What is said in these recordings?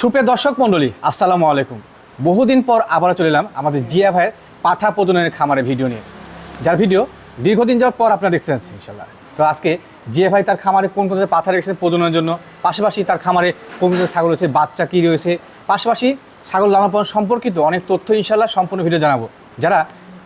সুপ্রিয় দর্শক মণ্ডলী, আসসালামু আলাইকুম। বহুদিন পর আবারও চলে এলাম আমাদের জিয়া ভাইয়ের পাঠা প্রজননের খামারের ভিডিও নিয়ে। যার ভিডিও দীর্ঘদিন যাওয়ার পর আপনারা দেখতে পাচ্ছেন ইনশাল্লাহ তো আজকে জিয়া ভাই তার খামারে কোন কোন পাঠা রেখেছেন প্রজননের জন্য, পাশাপাশি তার খামারে কোন কোন ছাগল রয়েছে, বাচ্চা কী রয়েছে, পাশাপাশি ছাগল লালন সম্পর্কিত অনেক তথ্য ইনশাল্লাহ সম্পূর্ণ ভিডিও জানাব। যারা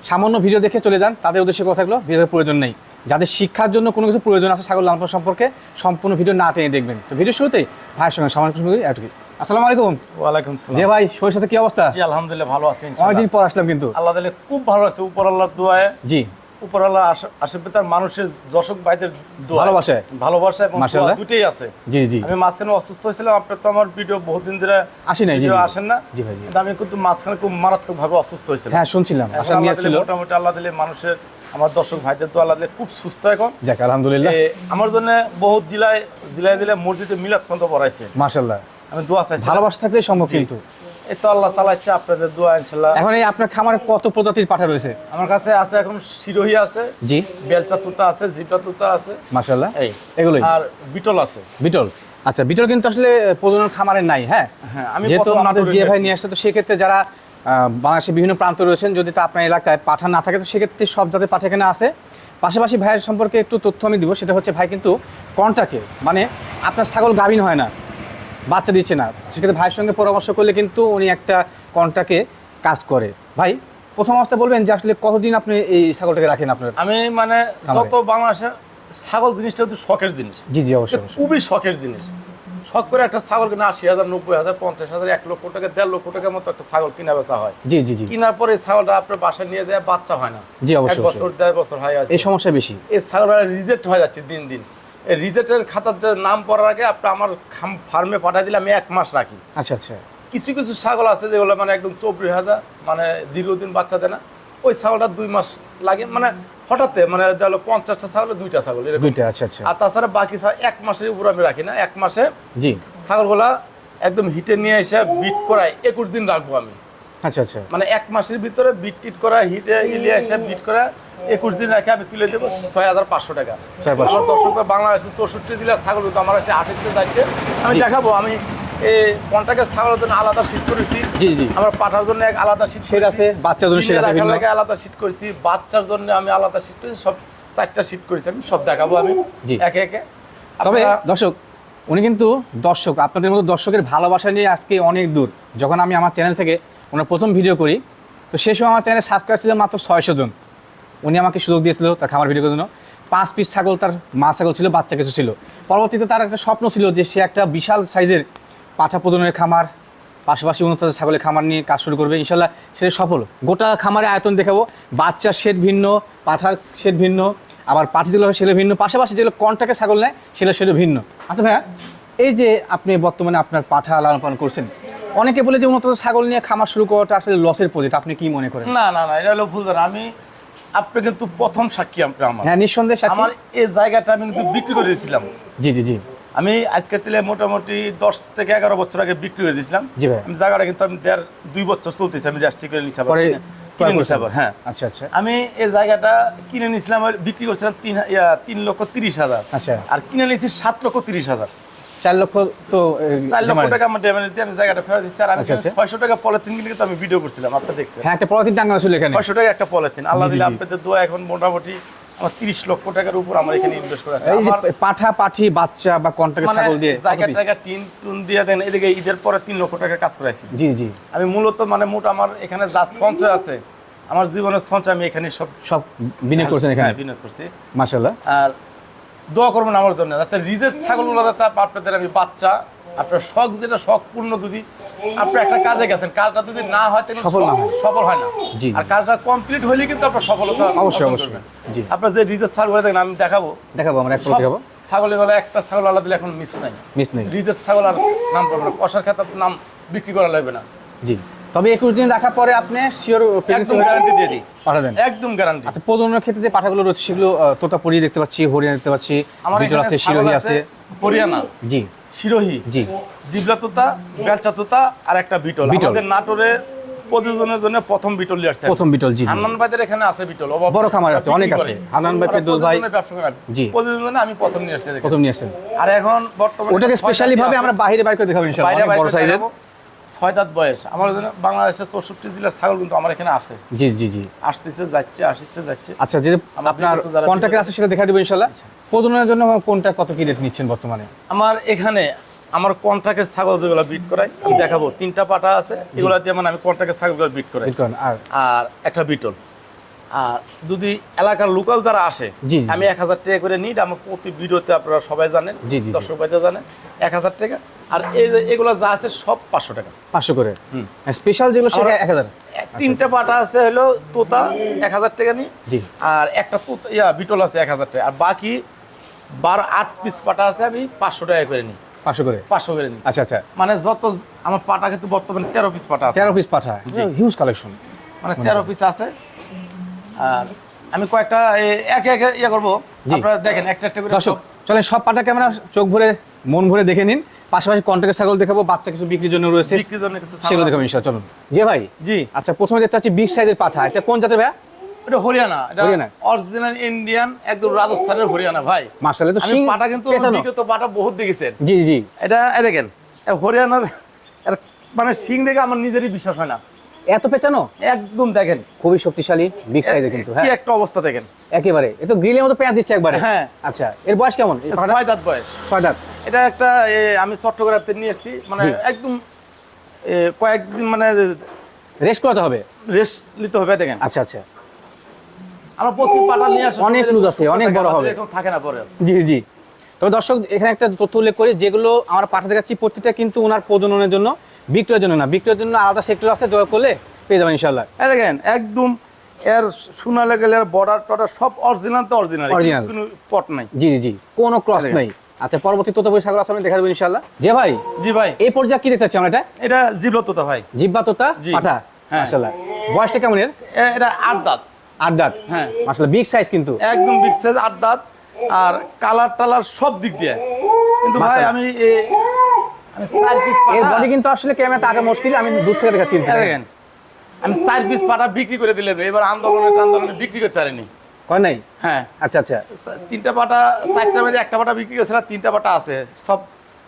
সামান্য ভিডিও দেখে চলে যান, তাদের উদ্দেশ্যে কথা থাকল ভিডিওর প্রয়োজন নেই। যাদের শিক্ষার জন্য কোনো কিছু প্রয়োজন আছে ছাগল লালন সম্পর্কে, সম্পূর্ণ ভিডিও না টেনে দেখবেন। তো ভিডিও শুরুতেই ভাইয়ের সঙ্গে সমান কিছু এটুকুই আসসালামু আলাইকুম। ওয়ালাইকুম যে সালাম ভাই শরীর সাথে কি অবস্থা? জি আলহামদুলিল্লাহ ভালো আছি অনেকদিন পর আসলাম কিন্তু। আল্লাহ দিলে খুব ভালো আছে উপর আল্লাহর দোয়ায়। জি। উপর আল্লাহ আশেপাশে মানুষের দর্শক ভাইদের দোয়া ভালোবাসায়? ভালোবাসা এবং দুটোই আছে। জি জি। আমি মাঝখানে অসুস্থ হয়েছিলাম আপনার তো আমার ভিডিও বহুদিন ধরে আসি নাই, জি, আসেন না। জি ভাই, আমি কিন্তু মাঝখানে খুব মারাত্মক ভাবে অসুস্থ হয়েছিলাম। হ্যাঁ শুনছিলাম। আশা আল্লাহ নিয়ে ছিল। মোটামুটি আল্লাহ দিলে মানুষের আমার দর্শক ভাইদের দোয়া আল্লাহ খুব সুস্থ এখন। যাক আলহামদুলিল্লাহ। আমার জন্য বহুত জেলায় জেলায় দিলে মসজিদে মিলাদ পর্যন্ত পড়াইছে। মাশাল্লাহ আমি দোয়া চাইছি। ভালোবাসা থাকলে সম্ভব কিন্তু। এই তো আল্লাহ চালাচ্ছে আপনাদের দোয়া ইনশাল্লাহ। এখন এই আপনার খামারে কত প্রজাতির পাঠা রয়েছে? আমার কাছে আছে এখন শিরোহি আছে জি। বেলচা তুতা আছে জিটা তুতা আছে। মাশাল্লাহ এই। এগুলোই? আর বিটল আছে। বিটল? আচ্ছা বিটল কিন্তু আসলে প্রজনন খামারে নাই হ্যাঁ? হ্যাঁ আমি যেহেতু আমাদের জিয়া ভাই নিয়ে নিয়ে আসছে তো সেক্ষেত্রে যারা বাংলাদেশের বিভিন্ন প্রান্ত রয়েছেন যদি তা আপনার এলাকায় পাঠা না থাকে তো সেক্ষেত্রে সব জাতের পাঠা এখানে আছে। পাশাপাশি ভাইয়ের সম্পর্কে একটু তথ্য আমি দিব সেটা হচ্ছে ভাই কিন্তু কন্ট্রাক্টে মানে আপনার ছাগল গাভিন হয় না। বাচ্চা দিচ্ছে না। সেক্ষেত্রে ভাইয়ের সঙ্গে পরামর্শ করলে কিন্তু উনি একটা কন্ট্রাক্টে কাজ করে। ভাই প্রথম অবস্থা বলবেন যে আসলে কতদিন আপনি এই ছাগলটাকে রাখেন আপনার? আমি মানে। যত বাংলাদেশে ছাগল জিনিসটা হচ্ছে শখের জিনিস। জি জি অবশ্যই খুবই শখের জিনিস। শখ করে একটা ছাগল কিনে আশি হাজার নব্বই হাজার পঞ্চাশ হাজার এক লক্ষ টাকা দেড় লক্ষ টাকার মতো একটা ছাগল কিনা বেচা হয়। জি জি জি। কেনার পরে ছাগলটা আপনার বাসায় নিয়ে যায় বাচ্চা হয় না। জি এক অবশ্যই বছর দেড় বছর হয়ে এই সমস্যা বেশি। এই ছাগলটা রিজেক্ট হয়ে যাচ্ছে দিন দিন। রিজেক্টের খাতার যে নাম পড়ার আগে আপনি আমার ফার্মে পাঠিয়ে দিলে আমি এক মাস রাখি। আচ্ছা আচ্ছা। কিছু কিছু ছাগল আছে যেগুলো মানে একদম চব্বিশ হাজার মানে দীর্ঘদিন বাচ্চা দেয় না। ওই ছাগলটা দুই মাস লাগে। মানে হঠাৎ মানে ধরো পঞ্চাশটা ছাগল দুইটা ছাগল দুইটা আচ্ছা আচ্ছা। আর তাছাড়া বাকি ছাগল এক মাসের উপর আমি রাখি না। এক মাসে জি। ছাগলগুলা একদম হিটে নিয়ে এসে বিট করাই একুশ দিন রাখব আমি। আচ্ছা আচ্ছা। মানে এক মাসের ভিতরে বিট টিট করা হিটে ইলিয়ে এসে বিট করা একুশ দিন রাখে আমি তুলে দেবো ছয় হাজার পাঁচশো টাকা। ছয় পাঁচশো। আমার দর্শক বাংলাদেশের চৌষট্টি জেলার ছাগল তো আমার একটা আঠাশে যাচ্ছে। আমি দেখাবো আমি এই কন্ট্রাক্টের ছাগলের জন্য আলাদা শীত করেছি জি জি। আমার পাঠার জন্য এক আলাদা শীট সেট আছে, বাচ্চার জন্য সেট আছে। আলাদা শীট করেছি বাচ্চার জন্য আমি আলাদা শীট করেছি সব চারটা শীট করেছি আমি সব দেখাবো আমি জি। একে একে। তবে দর্শক উনি কিন্তু দর্শক আপনাদের মতো দর্শকের ভালোবাসা নিয়ে আজকে অনেক দূর। যখন আমি আমার চ্যানেল থেকে ওনার প্রথম ভিডিও করি তো সেই সময় আমার চ্যানেলে সাবস্ক্রাইব ছিল মাত্র ছয়শো জন। উনি আমাকে সুযোগ দিয়েছিল তার খামার ভিডিও জন্য। পাঁচ পিস ছাগল তার মা ছাগল ছিল, বাচ্চা কিছু ছিল। পরবর্তীতে তার একটা স্বপ্ন ছিল যে সে একটা বিশাল সাইজের পাঠা প্রদনের খামার, পাশাপাশি উন্নত ছাগলের খামার নিয়ে কাজ শুরু করবে। ইনশাল্লাহ সেটা সফল। গোটা খামারে আয়তন দেখাবো। বাচ্চার শেড ভিন্ন, পাঠার শেড ভিন্ন, আবার পাঠি যেগুলো সেগুলো ভিন্ন, পাশাপাশি যেগুলো কন্ট্রাক্টের ছাগল নেয়, সেগুলো সেটা ভিন্ন। আচ্ছা ভাইয়া, এই যে আপনি বর্তমানে আপনার পাঠা লালন পালন করছেন, অনেকে বলে যে উন্নত ছাগল নিয়ে খামার শুরু করাটা আসলে লসের প্রজেক্ট আপনি কি মনে করেন? না না না, এটা হলো ভুল। আমি আপনি কিন্তু প্রথম সাক্ষী আপনি আমার। হ্যাঁ নিঃসন্দেহে সাক্ষী। আমার এই জায়গাটা আমি কিন্তু বিক্রি করে দিয়েছিলাম। জি জি জি। আমি আজকে তিলে মোটামুটি দশ থেকে এগারো বছর আগে বিক্রি করে দিয়েছিলাম। জি ভাই। আমি জায়গাটা কিন্তু আমি দেড় দুই বছর চলতেছি আমি জাস্টি করে নিছি আবার কিনে- নিছি আবার, হ্যাঁ। আচ্ছা আচ্ছা। আমি এই জায়গাটা কিনে নিয়েছিলাম আর বিক্রি করছিলাম তিন তিন লক্ষ তিরিশ হাজার। আচ্ছা। আর কিনে নিয়েছি সাত লক্ষ তিরিশ হাজার। চার লক্ষ তো চার লক্ষ টাকা আমার ড্যামেজ দিয়ে আমি জায়গাটা ফেরত দিচ্ছি। আর আমি আচ্ছা, আচ্ছা। ছয়শো টাকা পলিথিন কিনে কিন্তু আমি ভিডিও করছিলাম দেখছেন। হ্যাঁ একটা পলিথিন টাঙ্গানো ছিল এখানে। ছয়শো টাকা একটা পলিথিন। আল্লাহ দিলে আপনাদের দোয়া এখন মোটামুটি আমার তিরিশ লক্ষ টাকার উপর আমার এখানে ইনভেস্ট করে আছে। আমার পাঠা পাঠি বাচ্চা বা কন্ট্রাক্টের মানে ছাগল দিয়ে জায়গা টাকা টিন টুন দিয়ে দেন এদিকে ঈদের পরে তিন লক্ষ টাকা কাজ করাইছি। জি জি। আমি মূলত মানে মোট আমার এখানে যা সঞ্চয় আছে আমার জীবনের সঞ্চয় আমি এখানে সব সব বিনিয়োগ করছেন এখানে? হ্যাঁ, বিনিয়োগ করছি। আর দোয়া করবেন আমার জন্য। যাতে রিজের ছাগলগুলো যাতে আপনাদের আমি বাচ্চা আপনার শখ যেটা শখ পূর্ণ যদি আপনি একটা কাজে গেছেন কাজটা যদি না হয় তাহলে সফল না হয়। সফল হয় না। আর কাজটা কমপ্লিট হলে কিন্তু আপনার সফলতা অবশ্যই, অবশ্যই। জি। আপনার যে রিজের ছাগল দেখেন আমি দেখাবো। দেখাবো আমরা এক সব দেখাবো। ছাগলের গলা একটা ছাগল আলাদা দিলে এখন মিস নাই। মিস নাই। রিজের ছাগল আর নাম পাবে না। কষার খাতা নাম বিক্রি করা লাগবে না। জি। তবে একুশ দিন রাখার পরে আপনি শিওর একদম গ্যারান্টি দিয়ে দিই পাঠাবেন একদম গ্যারান্টি আচ্ছা প্রজননের ক্ষেত্রে যে পাঠাগুলো রয়েছে সেগুলো তোতা পরিয়ে দেখতে পাচ্ছি হরিয়ানা দেখতে পাচ্ছি আমার বিটল আছে ছাগল আছে আছে হরিয়ানা জি শিরোহি জি জিবলা তোতা বেলচা তোতা আর একটা বিটল। আমাদের নাটোরে প্রযোজনের জন্য প্রথম বিটল নিয়ে আসছে প্রথম বিটল জি জি। হান্নান ভাইদের এখানে আছে বিটল অভাব বড় খামার আছে, অনেক বিক্রি আছে। হান্নান ভাই, ওরা ভাই। প্রযোজনের ব্যবসা করে। জি। প্রযোজনে আমি প্রথম নিয়ে আসছি প্রথম নিয়ে আসছেন আর এখন বর্তমানে ওটাকে স্পেশালি ভাবে আমরা বাইরে বাইরে করে দেখাবো ইনশাআল্লাহ বাইরে অনেক বাইরে বড় সাইজের দেখাবো। ছয় দাঁত বয়স। আমার বাংলাদেশের চৌষট্টি জেলার ছাগল কিন্তু আমার এখানে আছে। জি জি জি। আসতেছে যাচ্ছে আসতেছে যাচ্ছে। আচ্ছা যে আপনার কন্ট্যাক্ট আছে সেটা দেখা দেবো ইনশাল্লাহ। প্রজননের জন্য কোনটা কত কি রেট নিচ্ছেন বর্তমানে? আমার এখানে আমার কন্ট্রাক্টের ছাগল যেগুলো বিট করাই আমি দেখাবো। তিনটা পাটা আছে এগুলো দিয়ে মানে আমি কন্ট্রাক্টের ছাগলগুলো বিট করাই। আর? আর একটা বিটল আর যদি এলাকার লোকাল যারা আসে। আমি এক হাজার টাকা করে নিই আমার প্রতি ভিডিওতে আপনারা সবাই জানেন। দর্শক ভাইরা জানেন এক হাজার টাকা। আর এই এগুলো যা আছে সব পাঁচশো টাকা। পাঁচশো করে? স্পেশাল যেগুলো সেটা এক হাজার? তিনটা পাটা আছে হলো তোতা এক হাজার টাকা নিই। আর একটা তোতা ইয়া বিটল আছে এক হাজার টাকা। আর বাকি বার আট পিস পাটা আছে আমি পাঁচশো টাকা করে নিই। পাঁচশো করে? পাঁচশো করে নিই। আচ্ছা আচ্ছা। মানে যত আমার পাটা কিন্তু বর্তমানে তেরো পিস পাটা তেরো পিস পাঠা হিউজ কালেকশন মানে তেরো পিস আছে। আর আমি কয়েকটা একে একে ইয়ে করব। আপনারা দেখেন একটা একটা করে দর্শক চলেন সব পাটাকে আমরা চোখ ভরে মন ভরে দেখে নিন। পাশাপাশি ছাগল দেখাবো বাচ্চা কিছু বিক্রির জন্য রয়েছে। বিক্রির জন্য কিছু সেগুলো দেখাবো ইনশাআল্লাহ চলুন। যে ভাই? জি। আচ্ছা প্রথমে দেখতে পাচ্ছি বিগ সাইজের পাঠা। এটা কোন জাতের ভাই এটা হরিয়ানা। এটা হরিয়ানা। অরিজিনাল ইন্ডিয়ান একদম রাজস্থানের হরিয়ানা ভাই। মার্শাল তো সিং পাটা কিন্তু বিগত পাটা বহুত দেখেছেন। জি জি। জি এটা দেখেন হরিয়ানার মানে সিং দেখে আমার নিজেরই বিশ্বাস হয় না। এত পেঁচানো? একদম দেখেন। খুবই শক্তিশালী বিগ সাইজের কিন্তু কি হ্যাঁ। একটা অবস্থা দেখেন। একেবারে। এ তো গ্রিলের মতো পেঁয়াজ দিচ্ছে একবারে। হ্যাঁ। আচ্ছা এর বয়স কেমন? ছয় দাঁত বয়স। ছয় দাঁত। এটা একটা আমি চট্টগ্রাম থেকে নিয়ে এসেছি। মানে একদম কয়েকদিন মানে রেস্ট করাতে হবে? রেস্ট নিতে হবে দেখেন। আচ্ছা আচ্ছা। আমরা প্রতি পাটা নিয়ে আসি অনেক লুজ আছে, অনেক বড় হবে। এরকম থাকে না পরে। জি জি। তবে দর্শক এখানে একটা তথ্য উল্লেখ করি যেগুলো আমরা পাঠাতে যাচ্ছি প্রত্যেকটা কিন্তু ওনার প্রজননের জন্য। বিক্রয়ের জন্য না বিক্রয়ের জন্য আলাদা সেক্টর আছে যোগাযোগ করলে পেয়ে যাবেন ইনশাল্লাহ দেখেন একদম এর শোনালে গেলে এর বর্ডার টর্ডার সব অরিজিনাল তো অরিজিনাল। কোনো পট নাই। জি জি জি কোনো ক্রস নাই। আচ্ছা পরবর্তী বই সাগর আসলে দেখা দেবেন ইনশাল্লাহ যে ভাই জি ভাই। এই পর্যায়ে কি দেখতে পাচ্ছি আমরা এটা? এটা জীবলততা ভাই। জিব্বা তোতা। পাঠা হ্যাঁ। মাশাল্লাহ বয়সটা কেমন এর? এটা আট দাঁত। আট দাঁত। হ্যাঁ। মাশাল্লাহ বিগ সাইজ কিন্তু। একদম বিগ সাইজ আট দাঁত। আর কালার টালার সব দিক দিয়ে। কিন্তু ভাই আমি এর বডি কিন্তু আসলে ক্যামেরাতে আঁকা মুশকিল আমি দূর থেকে দেখাচ্ছি এই দেখেন। আমি চার পিস পাটা বিক্রি করে দিলে এবার আন্দোলনে আন্দোলনে বিক্রি করতে পারিনি। কয় নাই? হ্যাঁ। আচ্ছা আচ্ছা। তিনটা পাটা চারটার মধ্যে একটা পাটা বিক্রি করেছিল তিনটা পাটা আছে। সব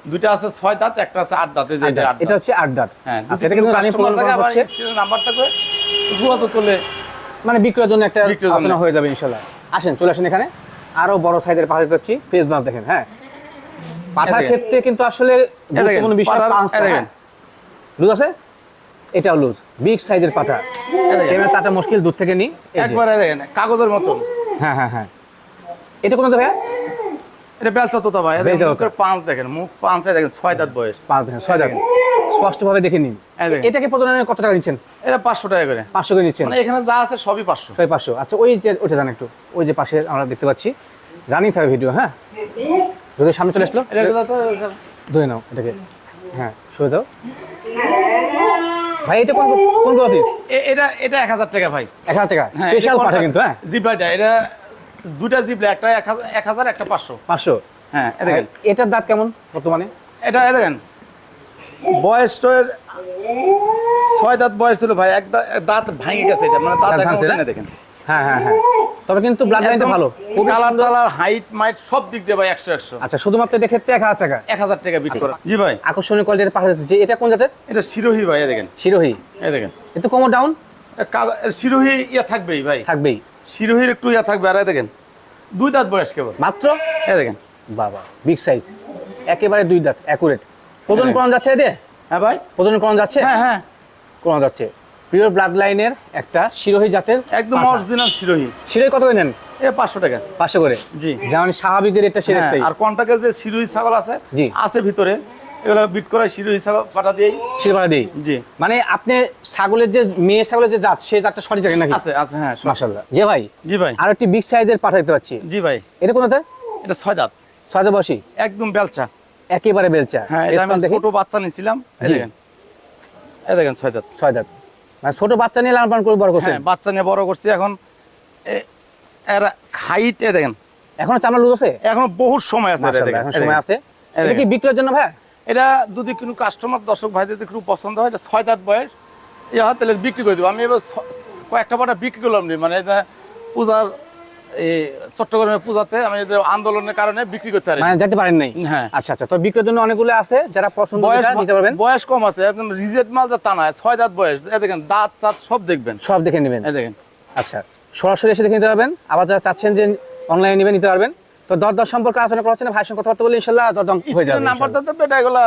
দুইটা আছে ছয় দাঁত একটা আছে আট দাঁতে যে আট এটা দাঁত। আট এটা দাঁত। হচ্ছে আট দাঁত। হ্যাঁ আচ্ছা এটা কিন্তু রানিং প্রমাণ হচ্ছে। নাম্বার থাকবে যোগাযোগ করলে মানে বিক্রয়ের জন্য একটা আলোচনা হয়ে যাবে ইনশাল্লাহ আসেন চলে আসেন এখানে। আরও বড় সাইজের পাশে পাচ্ছি ফেস দেখেন হ্যাঁ। পাঠার ক্ষেত্রে কিন্তু আসলে গুরুত্বপূর্ণ বিষয়। লুজ আছে? এটাও লুজ। বিগ সাইজের পাঠা। ক্যামেরা তাটা মুশকিল দূর থেকে নি। একবারে দেখেন কাগজের মতন। হ্যাঁ হ্যাঁ হ্যাঁ। এটা কোন ভাইয়া? এটা বেলচা ভাই মুখের পাঁচ দেখেন মুখ পাঁচে দেখেন ছয় দাঁত বয়স। পাঁচ দেখেন ছয় দেখেন। স্পষ্ট ভাবে দেখে নিন। এটাকে প্রজননে কত টাকা নিচ্ছেন? এটা পাঁচশো টাকা করে। পাঁচশো করে নিচ্ছেন। মানে এখানে যা আছে সবই পাঁচশো। ছয় পাঁচশো। আচ্ছা ওই যে ওইটা জান একটু। ওই যে পাশে আমরা দেখতে পাচ্ছি। রানিং থাকবে ভিডিও হ্যাঁ? যদি সামনে চলে আসলো? ধরে নাও এটাকে। হ্যাঁ সরে দাও ভাই এটা কোন কোন প্রজাতির এটা এটা এক হাজার টাকা ভাই। এক হাজার টাকা? হ্যাঁ, স্পেশাল পাঠা কিন্তু হ্যাঁ? জিবলাইটা এটা দুইটা জিবলা একটা এক হাজার এক হাজার একটা পাঁচশো। পাঁচশো? হ্যাঁ দেখেন। এটার দাঁত কেমন বর্তমানে? এটা দেখেন। বয়স তো ছয় দাঁত বয়স ছিল ভাই এক দাঁত ভাঙে গেছে এটা মানে দাঁত দেখেন। হ্যাঁ হ্যাঁ হ্যাঁ। তবে কিন্তু ব্লাড লাইনটা ভালো। কালার। টালার হাইট মাইট সব দিক দিয়ে ভাই একশো একশো। আচ্ছা শুধুমাত্র এটা ক্ষেত্রে এক হাজার টাকা? এক হাজার টাকা বিক্রি করা। জি ভাই। আকর্ষণীয় কোয়ালিটির পাঠা যাচ্ছে এটা কোন জাতের? এটা শিরোহী ভাই দেখেন। শিরোহী। এই দেখেন। এ তো কমো ডাউন কাগ- ইয়া থাকবেই ভাই। থাকবেই। শিরোহীর একটু ইয়া থাকবে আর দেখেন দুই দাঁত বয়স কেবল। মাত্র? এই দেখেন। বাবা বিগ সাইজ একেবারে দুই দাঁত অ্যাকুরেট হ্যাঁ। করানো যাচ্ছে এতে হ্যাঁ ভাই। প্রজন করানো যাচ্ছে? হ্যাঁ হ্যাঁ। করানো যাচ্ছে। পিওর ব্লাড লাইনের একটা শিরোহী জাতের একদম অরিজিনাল শিরোহী। শিরোহী কত নেন? এ পাঁচশো টাকা। পাঁচশো করে? জি। যেমন স্বাভাবিকদের এটা হ্যাঁ, আর কন্টাক্টের যে শিরোহী ছাগল আছে জি। আছে ভিতরে এগুলো বিট করা শিরোহী ছাগল পাঠা দিয়েই। শিরোপাড়া দিই জি। মানে আপনি ছাগলের যে মেয়ে ছাগলের যে জাত সেই জাতটা সঠিক থাকে নাকি? আছে আছে হ্যাঁ সব। মাশাল্লাহ ভাই জি ভাই। আর একটি বিগ সাইজের পাঠা দেখতে পাচ্ছি। জি ভাই। এটা কোন এটা দাঁত বসি একদম বেলচা। একেবারে বেলচা। হ্যাঁ এটা আমি ছোট বাচ্চা নিয়েছিলাম। এই জি। দেখেন। এই দেখেন ছয় দাঁত ছয় দাঁত মানে ছোট বাচ্চা নিয়ে লালন পালন করে বড় করছেন? হ্যাঁ বাচ্চা নিয়ে বড় করছি এখন। হাইটে এর হাইট দেখেন। এখনও চামড়া লুজ আছে? এখনও বহুত সময় আছে সময় আছে। এটা কি বিক্রির জন্য ভাই? এটা যদি কোনো কাস্টমার দর্শক যদি খুব পছন্দ হয় এটা ছয় দাঁত বয়স। ইয়ে হয় তাহলে বিক্রি করে দেবো। আমি এবার কয়েকটা পাটা বিক্রি করলাম নি মানে এটা পূজার এই চট্টগ্রামের পূজাতে আমি আন্দোলনের কারণে বিক্রি করতে পারি মানে যেতে পারেন নাই? হ্যাঁ। আচ্ছা আচ্ছা। তো বিক্রির জন্য অনেকগুলো আছে যারা পছন্দ নিতে পারবেন। বয়স কম আছে একদম রিজেক্ট মাল যা ছয় দাঁত বয়স। দেখেন দাঁত সব দেখবেন। সব দেখে নেবেন। দেখেন। আচ্ছা সরাসরি এসে দেখে নিতে পারবেন। আবার যারা চাচ্ছেন যে অনলাইনে নেবেন নিতে পারবেন। তো দর দর সম্পর্কে আলোচনা করা হচ্ছে না ভাইয়ের সঙ্গে কথাবার্তা বলে ইনশাল্লাহ দরদাম হয়ে যাবে। তো বেটা এগুলা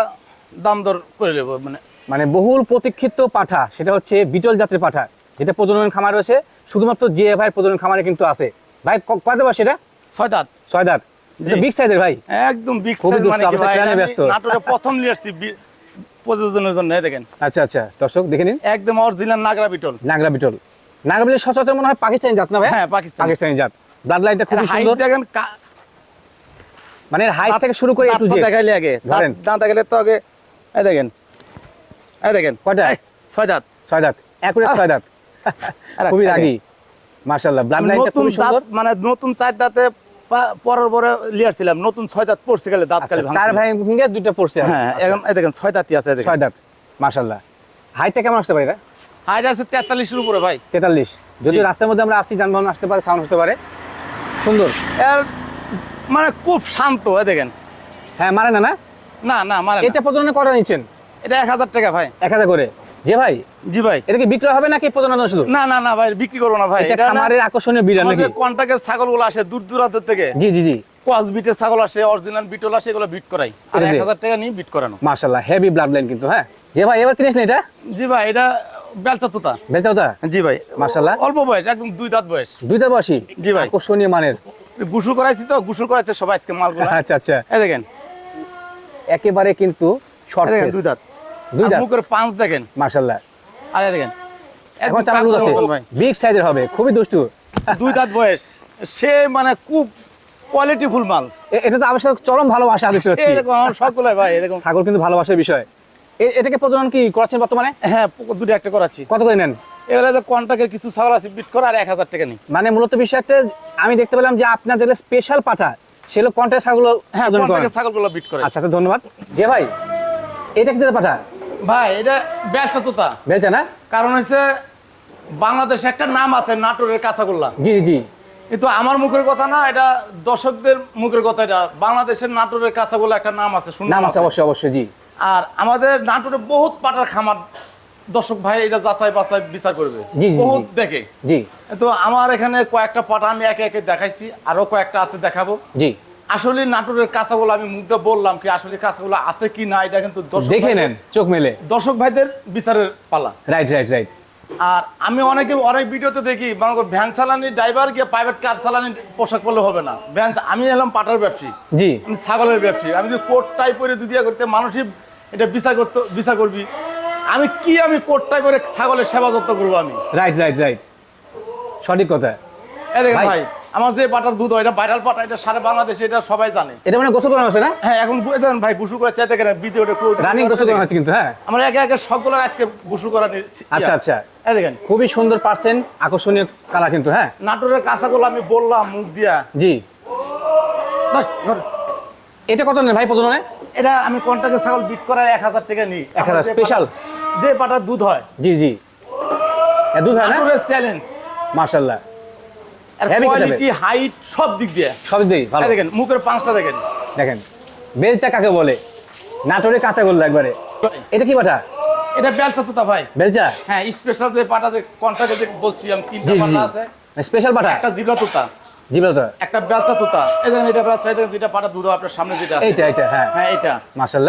দাম দর করে নেব মানে। মানে বহুল প্রতীক্ষিত পাঠা সেটা হচ্ছে বিটল জাতের পাঠা যেটা প্রজনন খামার রয়েছে। শুধুমাত্র ভাই প্রজনন খামারে কিন্তু আছে। ভাই কত বয়স সেটা? ছয় দাঁত। ছয় দাঁত বিগ সাইজের ভাই। একদম বিগ সাইজ মানে কি ভাই প্ল্যানে ব্যস্ত। নাটোরে প্রথম নিয়ে আসছি প্রযোজনের জন্য দেখেন। আচ্ছা আচ্ছা দর্শক দেখে নিন। একদম অরিজিনাল নাগরা বিটল। নাগরা বিটল। নাগরা বিটল সচরাচর মনে হয় পাকিস্তানি জাত না ভাই? হ্যাঁ পাকিস্তান। পাকিস্তানি জাত। ব্লাড লাইনটা হাইট সুন্দর। দেখেন মানে হাইট থেকে শুরু করে একটু দেখাইলে আগে। ধরেন। দাঁত দেখাইলে তো আগে এই দেখেন। এই দেখেন। কয়টা? ছয় দাঁত। ছয় দাঁত। একুরেট ছয় দাঁত। খুবই রাগি। ব্লাড লাইনটা সুন্দর। মানে নতুন চার দাঁতে পরের পরে লিয়ারছিলাম নতুন ছয় দাঁত পড়ছে গেলে দাঁত আচ্ছা, খালি চার ভাঙছে। দুইটা পড়ছে হ্যাঁ আচ্ছা, এখন দেখেন ছয় দাঁতই আছে ছয় দাঁত মার্শাল্লাহ হাইটটা কেমন আসতে পারে এটা? হাইট আছে তেতাল্লিশের উপরে ভাই। তেতাল্লিশ। যদি রাস্তার মধ্যে আমরা আসছি যানবাহন আসতে পারে সাউন্ড আসতে পারে। সুন্দর। এর মানে খুব শান্ত দেখেন। হ্যাঁ মারে না না? না না মানে এটা প্রজনন করে নিচ্ছেন? এটা এক হাজার টাকা ভাই। এক হাজার করে? যে ভাই জি ভাই। এটা কি বিক্রয় হবে নাকি প্রজনন শুধু না না না ভাই বিক্রি করব না ভাই। এটা খামারের আকর্ষণীয় বিড়াল নাকি? ছাগলগুলো আসে দূর দূরান্ত থেকে। জি জি জি। কস বিটের ছাগল আসে অরিজিনাল বিটল আসে এগুলো বিট করাই। আর এটা এক দিয়ে? হাজার টাকা নিয়ে বিট করানো। মার্শাল্লাহ হেভি ব্লাড লাইন কিন্তু হ্যাঁ? যে ভাই এবার কিনিস না এটা? জি ভাই এটা বেলচা তোতা। বেচাও জি ভাই। মার্শাল্লাহ অল্প বয়স একদম দুই দাঁত বয়স। দুইটা বয়সী? জি ভাই। আকর্ষণীয় মানের। গুসু করাইছি তো গুসু করাইছে সবাই আজকে মালগুলো। আচ্ছা আচ্ছা। এই দেখেন। একেবারে কিন্তু শর্ট দুই দাঁত। দুই দাঁত। মুখের পাঁচ দেখেন। মার্শাল্লাহ আর দেখেন এখন একদম দুধ আছে বিগ সাইজের হবে খুবই দুষ্টু। দুই দাঁত বয়স। সে মানে খুব কোয়ালিটি ফুল মাল। এটা তো আমার সাথে চরম ভালোবাসা দেখতে পাচ্ছি এরকম আমার সকলে ভাই এরকম। ছাগল কিন্তু ভালোবাসার বিষয়। এটাকে প্রজনন কি করছেন বর্তমানে? হ্যাঁ দুটো একটা করাচ্ছি। কত করে নেন? এগুলো যে কন্ট্রাক্টের কিছু ছাগল আছে বিট করা আর এক হাজার টাকা নিই। মানে মূলত বিষয় একটা আমি দেখতে পেলাম যে আপনাদের স্পেশাল পাঠা সেগুলো কন্ট্রাক্ট ছাগল হ্যাঁ ছাগলগুলো বিট করে আচ্ছা ধন্যবাদ। যে ভাই এটা কি পাঠা? ভাই এটা ব্যবসা তোতা বেচা না? কারণ হচ্ছে বাংলাদেশে একটা নাম আছে নাটোরের কাঁচাগোল্লা। জি জি। কিন্তু আমার মুখের কথা না এটা দর্শকদের মুখের কথা এটা। বাংলাদেশের নাটোরের কাঁচাগোল্লা একটা নাম আছে সুনাম নাম আছে। অবশ্যই অবশ্যই জি। আর আমাদের নাটোরে বহুত পাটার খামার। দর্শক ভাই এটা যাচাই বাছাই বিচার করবে। বহুত দেখে। জি। তো আমার এখানে কয়েকটা পাটা আমি একে একে দেখাইছি আরও কয়েকটা আছে দেখাবো। জি। আসলে নাটোরের কাঁচাগুলো আমি মুখটা বললাম কি আসলে কাঁচাগুলো আছে কি না এটা কিন্তু দর্শক দেখে নেন চোখ মেলে। দর্শক ভাইদের বিচারের পালা। রাইট রাইট রাইট আর আমি অনেকে অনেক ভিডিওতে দেখি মনে করো ভ্যান চালানি ড্রাইভার গিয়ে প্রাইভেট কার চালানি পোশাক পরলে হবে না। ভ্যান আমি এলাম পাটার ব্যবসায়ী। জি। আমি ছাগলের ব্যবসায়ী। আমি যদি কোট টাই পরে দুদিয়া করতে মানুষই এটা বিচার করতে বিচার করবি। আমি কি আমি কোট টাই করে ছাগলের সেবা যত্ন করব আমি? রাইট রাইট রাইট সঠিক কথা। এই দেখেন ভাই। আমার যে পাটার দুধ হয় এটা ভাইরাল পাটা এটা সারা বাংলাদেশে এটা সবাই জানে। এটা মানে গোসল করানো হচ্ছে না? হ্যাঁ এখন দেখেন ভাই বুসু করে চাইতে গেলে ভিডিওটা রানিং গোসল করানো হচ্ছে কিন্তু হ্যাঁ। আমরা একে একে সবগুলো আজকে বুসু করা আচ্ছা আচ্ছা। এই দেখেন। খুবই সুন্দর পার্সেন্ট আকর্ষণীয় কালা কিন্তু হ্যাঁ। নাটোরের কাঁচাগুলো আমি বললাম মুখ দিয়া। জি। এটা কত নেন ভাই প্রজননে এটা আমি কন্টাকে ছাগল বিট করার এক হাজার টাকা নিই। 1000 আমার যে special? পাটা- যে পাটার দুধ হয়। জি জি। এ দুধ হয় না? চ্যালেঞ্জ মার্শাল্লাহ আর Heavy খেতে হবে। কোয়ালিটি হাইট সব দিক দিয়ে। সব দিই ভালো। দেখেন মুখের পাঁচটা দেখেন। দেখেন বেলচা কাকে বলে? নাটোরে কাঁচা গোল্লা একবারে। এটা কি পাঠা? এটা বেলচা তোতা ভাই। বেলচা? হ্যাঁ স্পেশাল যে পাটা যে কন্টাকে যে বলছি আমি তিনটা পাটা আছে। স্পেশাল পাঠা? একটা জিবলা তোতা। একটা বেলচা তোতা। এই দেখেন এটা বেলচা দেখেন যেটা পাটা দুধ আপনার সামনে যেটা এইটা হ্যাঁ। হ্যাঁ এটা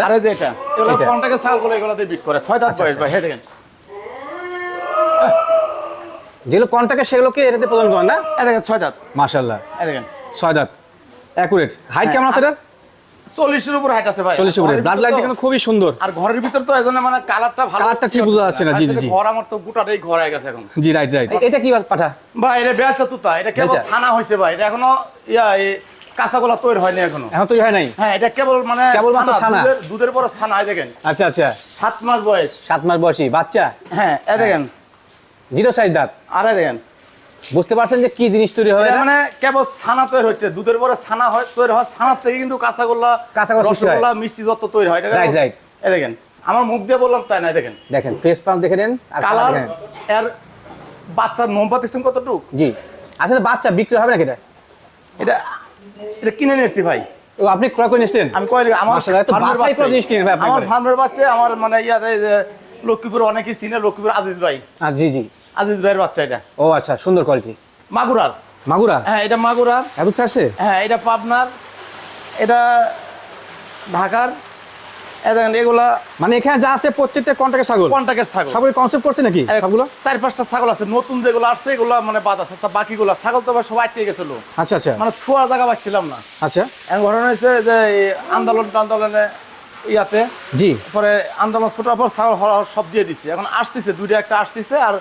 আরে যে এটা এগুলো এটা। কন্টাকে ছাগলগুলো এগুলো দিয়ে বিট করে। ছয় দাঁত আচ্ছা, বয়স ভাই হ্যাঁ দেখেন। যেগুলো কন্টাক্টে সেগুলোকে এটাতে প্রদান করেন না? দেখেন ছয় দাঁত। মার্শাল্লাহ এই দেখেন। ছয় দাঁত। অ্যাকুরেট হাইট কেমন আছে এটার? চল্লিশের উপর হাইট আছে ভাই। উপরে। ব্লাড লাইট কিন্তু খুবই সুন্দর। আর ঘরের ভিতর তো এই জন্য মানে কালারটা ভালো কালারটা ঠিক বোঝা যাচ্ছে না, জি, জি। ঘর আমার তো গোটাটাই ঘর হয়ে গেছে এখন। জি রাইট রাইট এটা কি পাঠা? ভাই এটা বেচা তুতা। এটা কেবল ছানা হয়েছে ভাই। এটা এখনও ইয়া এই কাঁচাগোলা তৈরি হয়নি এখনও। এখন তৈরি হয় নাই? হ্যাঁ এটা কেবল মানে কেবলমাত্র ছানা, ছানা। দুধের- পরে ছানা দেখেন। আচ্ছা আচ্ছা। সাত মাস বয়স। সাত মাস বয়সী। বাচ্চা? হ্যাঁ এ দেখেন। জিরো সাইজ দাঁত। আর এ দেখেন। বুঝতে পারছেন যে কি জিনিস তৈরি এটা? মানে কেবল ছানা তৈরি হচ্ছে দুধের পরে ছানা হয় তৈরি হয় ছানার থেকে কিন্তু কাঁচাগোল্লা কাঁচাগোল্লা হয়। রসগোল্লা মিষ্টি যত তৈরি হয় কেবল- right. এই দেখেন আমার মুখ দিয়ে বললাম তাই না দেখেন। দেখেন ফেস পাম্প দেখে নেন আর কালারের বাচ্চার মোম পাতিছেন কতটুক? জি। আসলে বাচ্চা বিক্রি হবে নাকি এটা? এটা এটা কিনে নিয়েছি ভাই। ও আপনি ক্রয় করে নিচ্ছেন আমি কয় আমার আমার ফার্মের বাচ্চা আমার মানে ইয়াতে লক্ষ্মীপুর অনেকেই চিনে লক্ষ্মীপুর আজিজ ভাই। জি জি। আজিজ ভাইয়ের বাচ্চা এটা। ও আচ্ছা সুন্দর কোয়ালিটি মাগুরার। মাগুরা? হ্যাঁ এটা মাগুরার এত ছাড়ছে হ্যাঁ এটা পাবনার। এটা ঢাকার। এগুলা মানে এখানে যা আছে প্রত্যেকটা ছাগল? ছাগল। সবাই কনসেপ্ট করছে নাকি এই সবগুলো চার পাঁচটা ছাগল আছে। নতুন যেগুলো আসছে এগুলো মানে বাদ আছে। তা বাকিগুলো ছাগল তো আবার সবাই আটকে গেছিল। আচ্ছা আচ্ছা। মানে ছোঁয়ার জায়গা পাচ্ছিলাম না। আচ্ছা। এখন ঘটনা হয়েছে যে আন্দোলন আন্দোলনে ইয়াতে। জি। পরে আন্দোলন ছোটার পর ছাগল হরা সব দিয়ে দিচ্ছে এখন আসতেছে দুইটা একটা আসতেছে আর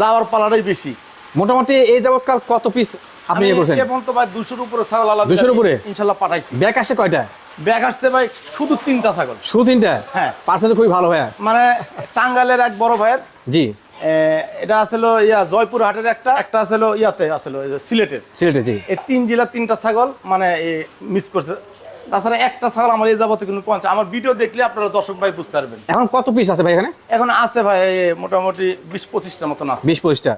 যাওয়ার পালাটাই বেশি। মোটামুটি এই যাবৎকাল কত পিস আপনি ইয়ে করছেন? এ পর্যন্ত ভাই দুশোর উপরে ছাগল আলাদা 200 উপরে? ইনশাল্লাহ পাঠাইছি। ব্যাগ আসে কয়টা? ব্যাগ আসছে ভাই শুধু তিনটা ছাগল। শুধু তিনটা? হ্যাঁ। পার্সেন্ট খুবই ভালো ভাইয়া। মানে টাঙ্গালের এক বড় ভাইয়ের। জি। এ, এটা আসল ইয়া জয়পুর হাটের একটা একটা আসল ইয়াতে আসল সিলেটের। সিলেটে জি। এই তিন জেলার তিনটা ছাগল মানে মিস করছে। তাছাড়া একটা ছাগল আমার এই যাবতে কিন্তু পঞ্চাশ আমার ভিডিও দেখলে আপনারা দর্শক ভাই বুঝতে পারবেন। এখন কত পিস আছে ভাই এখানে? এখন আছে ভাই মোটামুটি বিশ পঁচিশটা মতন আছে। বিশ পঁচিশটা।